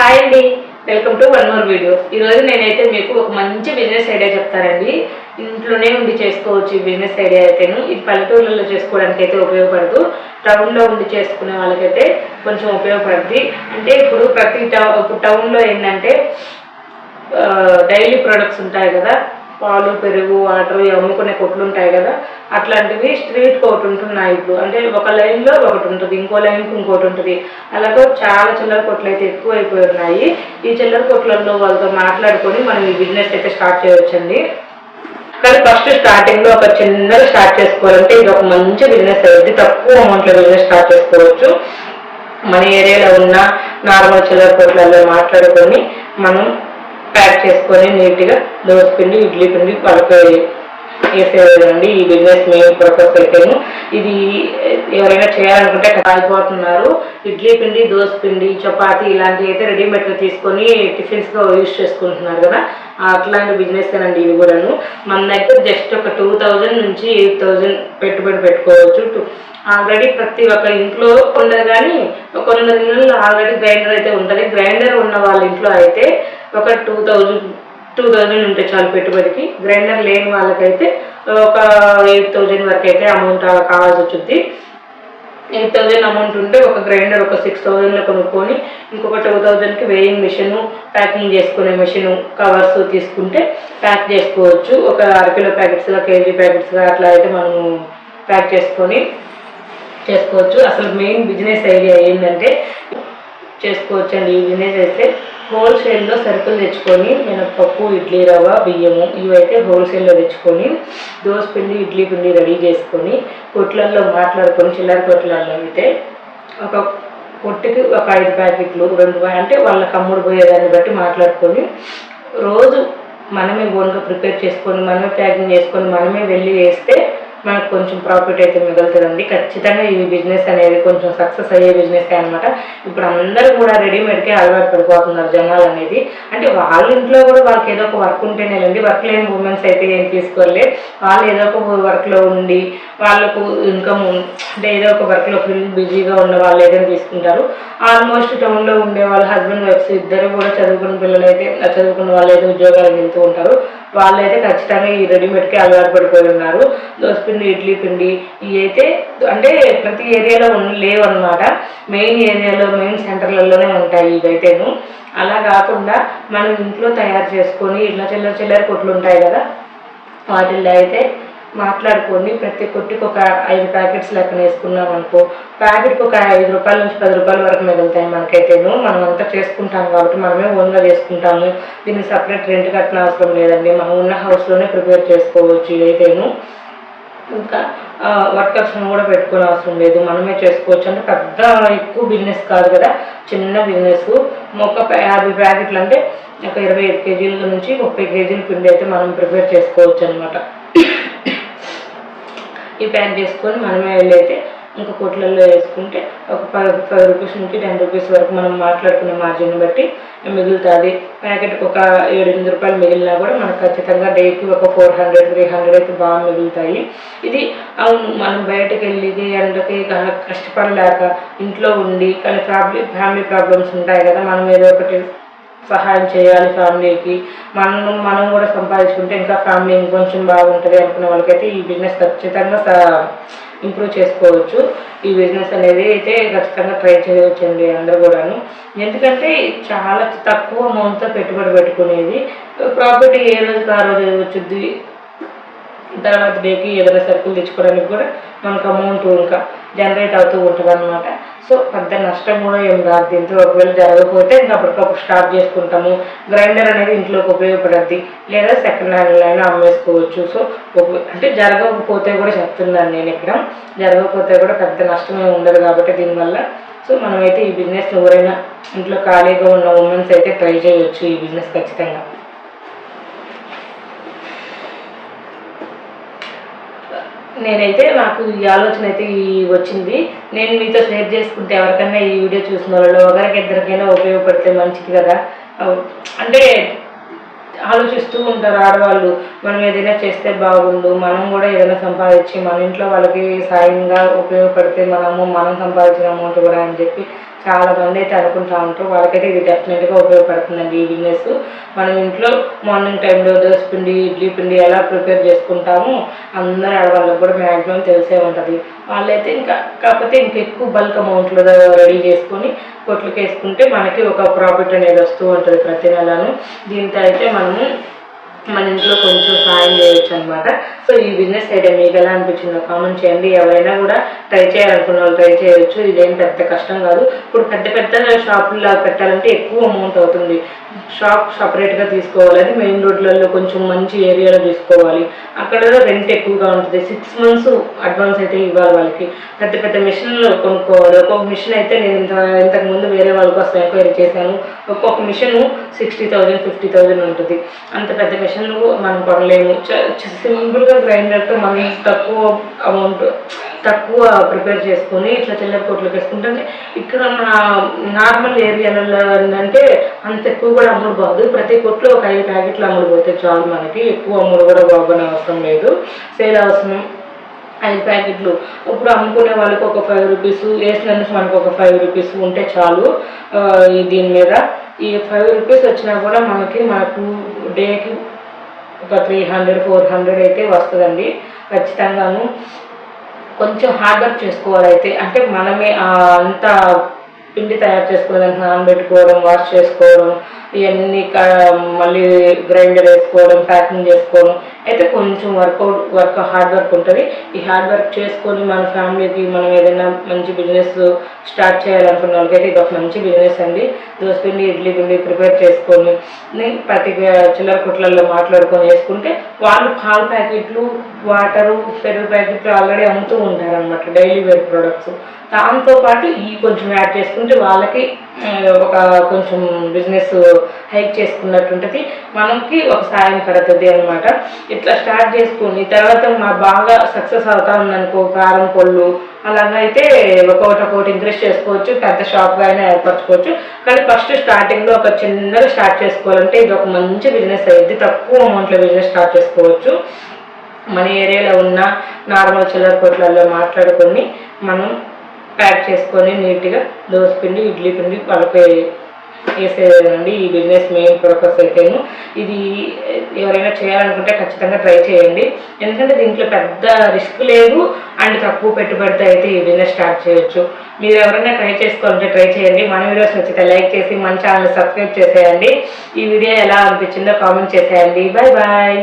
Hi అండి. Welcome to one more video. ఈరోజు నేనైతే మీకు ఒక మంచి బిజినెస్ ఐడియా చెప్తానండి. ఇంట్లోనే ఉండి చేసుకోవచ్చు ఈ బిజినెస్ ఐడియా అయితేను. ఇది పల్లెటూర్లలో చేసుకోవడానికి అయితే ఉపయోగపడదు. టౌన్లో ఉండి చేసుకునే వాళ్ళకైతే కొంచెం ఉపయోగపడుద్ది. అంటే ఇప్పుడు ప్రతి టౌ ఇప్పుడు టౌన్లో ఏంటంటే డైలీ ప్రొడక్ట్స్ ఉంటాయి కదా. పాలు పెరుగు వాటర్ ఇవి అమ్ముకునే కొట్లు ఉంటాయి కదా. అట్లాంటివి స్ట్రీట్ ఒకటి ఉంటున్నాయి ఇప్పుడు. అంటే ఒక లైన్లో ఒకటి ఉంటుంది ఇంకో లైన్కి ఇంకోటి ఉంటుంది. అలాగే చాలా చిల్లర కొట్లు అయితే ఎక్కువ అయిపోయి ఉన్నాయి. ఈ చిల్లర కొట్లలో వాళ్ళతో మాట్లాడుకొని మనం ఈ బిజినెస్ అయితే స్టార్ట్ చేయవచ్చండి కానీ ఫస్ట్ స్టార్టింగ్లో ఒక చిన్నగా స్టార్ట్ చేసుకోవాలంటే ఇది ఒక మంచి బిజినెస్ అయ్యింది. తక్కువ అమౌంట్లో బిజినెస్ స్టార్ట్ చేసుకోవచ్చు. మన ఏరియాలో ఉన్న నార్మల్ చిల్లర కొట్లలో మాట్లాడుకొని మనం ప్యాక్ చేసుకొని నీట్గా దోశ పిండి ఇడ్లీ పిండి వాళ్ళకి వేసేదండి ఈ బిజినెస్ మేము పర్పస్ అయితేను ఇది ఎవరైనా చేయాలనుకుంటే కాలిపోతున్నారు. ఇడ్లీ పిండి దోశ పిండి చపాతి ఇలాంటివి అయితే రెడీమేడ్గా తీసుకొని టిఫిన్స్గా యూజ్ చేసుకుంటున్నారు కదా. అట్లాంటి బిజినెస్ అండి ఇవి కూడాను. మన దగ్గర జస్ట్ ఒక టూ థౌజండ్ నుంచి ఎయిట్ థౌజండ్ పెట్టుబడి పెట్టుకోవచ్చు. ఆల్రెడీ ప్రతి ఒక్క ఇంట్లో ఉండదు కానీ కొందరి ఇళ్ళలో ఆల్రెడీ గ్రైండర్ అయితే ఉంటుంది. గ్రైండర్ ఉన్న వాళ్ళ ఇంట్లో అయితే ఒక టూ థౌజండ్ టూ థౌజండ్ ఉంటే చాలు పెట్టుబడికి. గ్రైండర్ లేని వాళ్ళకైతే ఒక ఎయిట్ థౌజండ్ వరకు అయితే అమౌంట్ కావాల్సి వచ్చింది ఎయిట్ థౌజండ్ అమౌంట్ ఉంటే ఒక గ్రైండర్ ఒక సిక్స్ థౌజండ్లో కొనుక్కొని ఇంకొక టూ థౌజండ్కి వేయింగ్ మిషను ప్యాకింగ్ చేసుకునే మిషన్ కవర్స్ తీసుకుంటే ప్యాక్ చేసుకోవచ్చు. ఒక అరకిలో ప్యాకెట్స్గా కేజీ ప్యాకెట్స్గా అట్లా అయితే మనము ప్యాక్ చేసుకొని చేసుకోవచ్చు. అసలు మెయిన్ బిజినెస్ ఐడియా ఏంటంటే చేసుకోవచ్చు అండి ఈ బిజినెస్ అయితే హోల్సేల్లో సరుకులు తెచ్చుకొని పప్పు ఇడ్లీ రవ్వ బియ్యము ఇవైతే హోల్సేల్లో తెచ్చుకొని దోశ పిండి ఇడ్లీ పిండి రెడీ చేసుకొని కొట్లల్లో మాట్లాడుకొని చిల్లర కొట్లల్లో అయితే ఒక కొట్టుకి ఒక ఐదు ప్యాకెట్లు రెండు అంటే వాళ్ళ కమ్ముడు పోయేదాన్ని బట్టి మాట్లాడుకొని రోజు మనమే ఓన్గా ప్రిపేర్ చేసుకొని మనమే ప్యాకింగ్ చేసుకొని మనమే వెళ్ళి వేస్తే మనకు కొంచెం ప్రాఫిట్ అయితే మిగులుతుందండి. ఖచ్చితంగా ఈ బిజినెస్ అనేది కొంచెం సక్సెస్ అయ్యే బిజినెస్ అనమాట ఇప్పుడు అందరూ కూడా రెడీమేడ్కే అలవాటు పడిపోతున్నారు జనాలు అనేది. అంటే వాళ్ళ ఇంట్లో కూడా వాళ్ళకి ఏదో ఒక వర్క్ ఉంటేనే వర్క్ లేని ఉమెన్స్ అయితే ఏం తీసుకోలే వాళ్ళు ఏదో ఒక వర్క్లో ఉండి వాళ్ళకు ఇన్కమ్ అంటే ఏదో ఒక వర్క్లో ఫుల్ బిజీగా ఉన్న వాళ్ళు ఏదైనా తీసుకుంటారు. ఆల్మోస్ట్ టౌన్లో ఉండే వాళ్ళ హస్బెండ్ వైఫ్స్ ఇద్దరు కూడా చదువుకున్న పిల్లలు అయితే చదువుకున్న వాళ్ళు అయితే ఉద్యోగాలు వెళ్తూ ఉంటారు. వాళ్ళైతే ఖచ్చితంగా ఈ రెడీమేడ్కి అలవాటు పడిపోయి ఉన్నారు. దోసపిండి ఇడ్లీ పిండి ఇవి అయితే అంటే ప్రతి ఏరియాలో లేవు అనమాట మెయిన్ ఏరియాలో మెయిన్ సెంటర్లలోనే ఉంటాయి ఇవైతేను. అలా కాకుండా మనం ఇంట్లో తయారు చేసుకొని ఇట్లా చిల్లర చిల్లర కొట్లు ఉంటాయి కదా వాటిల్లో అయితే మాట్లాడుకొని ప్రతి కొట్టుకి ఒక ఐదు ప్యాకెట్స్ లెక్కన వేసుకున్నాం అనుకో ప్యాకెట్కి ఒక ఐదు రూపాయల నుంచి పది రూపాయల వరకు మిగులుతాయి మనకైతేను. మనం అంతా చేసుకుంటాం కాబట్టి మనమే ఓన్గా చేసుకుంటాము. దీనికి సపరేట్ రెంట్ కట్టిన అవసరం లేదండి. మనం ఉన్న హౌస్లోనే ప్రిపేర్ చేసుకోవచ్చు ఇదైతేను ఇంకా వర్కర్స్ని కూడా పెట్టుకునే అవసరం లేదు. మనమే చేసుకోవచ్చు. అంటే పెద్ద ఎక్కువ బిజినెస్ కాదు కదా. చిన్న బిజినెస్ ఒక యాభై ప్యాకెట్లు అంటే ఒక ఇరవై ఐదు కేజీల నుంచి ముప్పై కేజీల పిండి అయితే మనం ప్రిపేర్ చేసుకోవచ్చు అనమాట ఈ ప్యాక్ చేసుకొని మనమే వెళ్ళైతే ఇంకా కోట్లల్లో వేసుకుంటే ఒక ఫైవ్ ఫైవ్ రూపీస్ నుంచి టెన్ రూపీస్ వరకు మనం మాట్లాడుకునే మార్జిన్ బట్టి మిగులుతుంది. ప్యాకెట్కి ఒక ఏడు ఎనిమిది రూపాయలు మిగిలినా కూడా మనకు ఖచ్చితంగా డేకి ఒక ఫోర్ హండ్రెడ్ త్రీ హండ్రెడ్ అయితే బాగా మిగులుతాయి. ఇది అవును మనం బయటకు వెళ్ళి ఎండకి కష్టపడలేక ఇంట్లో ఉండి కానీ ఫ్యామిలీ ఫ్యామిలీ ప్రాబ్లమ్స్ ఉంటాయి కదా మనం ఏదో ఒకటి సహాయం చేయాలి ఫ్యామిలీకి. మనం మనం కూడా సంపాదించుకుంటే ఇంకా ఫ్యామిలీ ఇంకొంచెం బాగుంటుంది అనుకునే వాళ్ళకైతే ఈ బిజినెస్ ఖచ్చితంగా ఇంప్రూవ్ చేసుకోవచ్చు. ఈ బిజినెస్ అనేది అయితే ఖచ్చితంగా ట్రై చేయవచ్చు అండి అందరూ కూడాను. ఎందుకంటే చాలా తక్కువ అమౌంట్తో పెట్టుబడి పెట్టుకునేది. ప్రాఫిట్ ఏ రోజు ఆ రోజు వచ్చుద్ది తర్వాత డేకి ఏదైనా సరుకులు తెచ్చుకోవడానికి కూడా మనకు అమౌంట్ ఇంకా జనరేట్ అవుతూ ఉంటుంది అనమాట సో పెద్ద నష్టం కూడా ఏం రాదు దీంతో ఒకవేళ జరగకపోతే ఇంకా అప్పటికప్పుడు స్టాప్ చేసుకుంటాము. గ్రైండర్ అనేది ఇంట్లోకి ఉపయోగపడద్ది. లేదా సెకండ్ హ్యాండ్ అయినా అమ్మేసుకోవచ్చు. సో అంటే జరగకపోతే కూడా చెప్తున్నాను నేను ఇక్కడ. జరగకపోతే కూడా పెద్ద నష్టం ఉండదు కాబట్టి దీనివల్ల. సో మనమైతే ఈ బిజినెస్ ఎవరైనా ఇంట్లో ఖాళీగా ఉన్న ఉమెన్స్ అయితే ట్రై చేయొచ్చు ఈ బిజినెస్ ఖచ్చితంగా. నేనైతే నాకు ఈ ఆలోచన అయితే ఈ వచ్చింది. నేను మీతో షేర్ చేసుకుంటే ఎవరికైనా ఈ వీడియో చూసిన వాళ్ళు ఒకరికి ఇద్దరికైనా ఉపయోగపడితే మంచిది కదా. అంటే ఆలోచిస్తూ ఉంటారు ఆడవాళ్ళు మనం ఏదైనా చేస్తే బాగుండు మనం కూడా ఏదైనా సంపాదించి మన ఇంట్లో వాళ్ళకి సాయంగా ఉపయోగపడితే మనము మనం సంపాదించిన అమౌంట్ కూడా అని చెప్పి చాలా మంది అయితే అనుకుంటా ఉంటారు. వాళ్ళకైతే ఇది డెఫినెట్గా ఉపయోగపడుతుందండి ఈ బిజినెస్. మనం ఇంట్లో మార్నింగ్ టైంలో దోశ పిండి ఇడ్లీ పిండి ఎలా ప్రిపేర్ చేసుకుంటామో అందరూ ఆడవాళ్ళకి కూడా మ్యాక్సిమం తెలిసే ఉంటుంది. వాళ్ళైతే ఇంకా కాకపోతే ఇంకా ఎక్కువ బల్క్ అమౌంట్లో రెడీ చేసుకొని కొట్లకి వేసుకుంటే మనకి ఒక ప్రాఫిట్ అనేది వస్తూ ఉంటుంది ప్రతి నెలను. దీంతో అయితే మనము మన ఇంట్లో కొంచెం సాయం చేయొచ్చు అనమాట సో ఈ బిజినెస్ ఐడియా మీకు ఎలా అనిపించిందో కామెంట్ చేయండి. ఎవరైనా కూడా ట్రై చేయాలనుకున్న వాళ్ళు ట్రై చేయొచ్చు. ఇదేం పెద్ద కష్టం కాదు. ఇప్పుడు పెద్ద పెద్ద షాపుల్లో పెట్టాలంటే ఎక్కువ అమౌంట్ అవుతుంది. షాప్ సపరేట్గా తీసుకోవాలి అది మెయిన్ రోడ్లలో కొంచెం మంచి ఏరియాలో తీసుకోవాలి. అక్కడ రెంట్ ఎక్కువగా ఉంటుంది. సిక్స్ మంత్స్ అడ్వాన్స్ అయితే ఇవ్వాలి వాళ్ళకి. పెద్ద పెద్ద మిషన్లు కొనుక్కోవాలి. ఒక్కొక్క మిషన్ అయితే నేను ఇంత ఇంతకుముందు వేరే వాళ్ళ కోసం ఎంక్వైరీ చేశాను. ఒక్కొక్క machine sixty thousand fifty thousand ఉంటుంది. అంత పెద్ద మిషన్లు మనం కొనలేము. సింపుల్గా గ్రైండర్తో మనం తక్కువ అమౌంట్ తక్కువ ప్రిపేర్ చేసుకొని ఇట్లా చిల్లర కొట్లకు వేసుకుంటే ఇక్కడ మన నార్మల్ ఏరియాలలో ఏంటంటే అంత ఎక్కువ కూడా అమ్ముడు బాగుంది. ప్రతి కొట్లో ఒక ఐదు ప్యాకెట్లు అమ్ముడు పోతే చాలు మనకి. ఎక్కువ అమ్ముడు కూడా బాగునే అవసరం లేదు. సేల్ అవసరం. ఐదు ప్యాకెట్లు. ఇప్పుడు అమ్ముకునే వాళ్ళకి ఒక ఫైవ్ రూపీస్ వేసినందుకు మనకు ఒక ఫైవ్ రూపీస్ ఉంటే చాలు. ఈ దీని మీద. ఈ ఫైవ్ రూపీస్ వచ్చినా కూడా మనకి మనకు డేకి ఒక త్రీ హండ్రెడ్ ఫోర్ హండ్రెడ్ అయితే వస్తుందండి. ఖచ్చితంగాను. కొంచెం హార్డ్ వర్క్ చేసుకోవాలైతే. అంటే మనమే అంత పిండి తయారు చేసుకోవడానికి నానబెట్టుకోవడం వాష్ చేసుకోవడం ఇవన్నీ మళ్ళీ గ్రైండర్ వేసుకోవడం ప్యాకింగ్ చేసుకోవడం అయితే కొంచెం వర్కౌట్ వర్క్ హార్డ్ వర్క్ ఉంటుంది. ఈ హార్డ్ వర్క్ చేసుకొని మన ఫ్యామిలీకి మనం ఏదైనా మంచి బిజినెస్ స్టార్ట్ చేయాలనుకున్న వాళ్ళకైతే ఇది ఒక మంచి బిజినెస్ అండి. దోశ పిండి ఇడ్లీ పిండి ప్రిపేర్ చేసుకొని ప్రతి చిల్లర కుట్లలో మాట్లాడుకొని వేసుకుంటే వాళ్ళు పాల ప్యాకెట్లు వాటరు పెరుగు ప్యాకెట్లు ఆల్రెడీ అమ్ముతూ ఉంటారనమాట డైలీ వేర్ ప్రొడక్ట్స్ దాంతో పాటు ఈ కొంచెం యాడ్ చేసుకుంటే వాళ్ళకి ఒక కొంచెం బిజినెస్ హైక్ చేసుకున్నట్టు ఉంటుంది మనకి ఒక సాయం పడుతుంది అనమాట ఇట్లా స్టార్ట్ చేసుకొని తర్వాత మా బాగా సక్సెస్ అవుతా ఉందనుకో కారం పొళ్ళు అలాగైతే ఒకటి ఒకటి ఇంక్రీజ్ చేసుకోవచ్చు పెద్ద షాప్గా అయినా ఏర్పరచుకోవచ్చు. కానీ ఫస్ట్ స్టార్టింగ్లో ఒక చిన్నగా స్టార్ట్ చేసుకోవాలంటే ఇది ఒక మంచి బిజినెస్ అయ్యింది తక్కువ అమౌంట్లో బిజినెస్ స్టార్ట్ చేసుకోవచ్చు. మన ఏరియాలో ఉన్న నార్మల్ చిల్లర కొట్లలో మాట్లాడుకొని మనం ప్యాక్ చేసుకొని నీట్గా దోశ పిండి ఇడ్లీ పిండి వాళ్ళకి వేసేదండి ఈ బిజినెస్ మెయిన్ పర్పస్ అయితేను. ఇది ఎవరైనా చేయాలనుకుంటే ఖచ్చితంగా ట్రై చేయండి. ఎందుకంటే దీంట్లో పెద్ద రిస్క్ లేదు అండ్ తక్కువ పెట్టుబడితో అయితే ఈ బిజినెస్ స్టార్ట్ చేయొచ్చు. మీరు ఎవరైనా ట్రై చేసుకోవాలంటే ట్రై చేయండి. మన వీడియోస్ నచ్చితే లైక్ చేసి మన ఛానల్ సబ్స్క్రైబ్ చేసేయండి. ఈ వీడియో ఎలా అనిపించిందో కామెంట్ చేసేయండి. Bye bye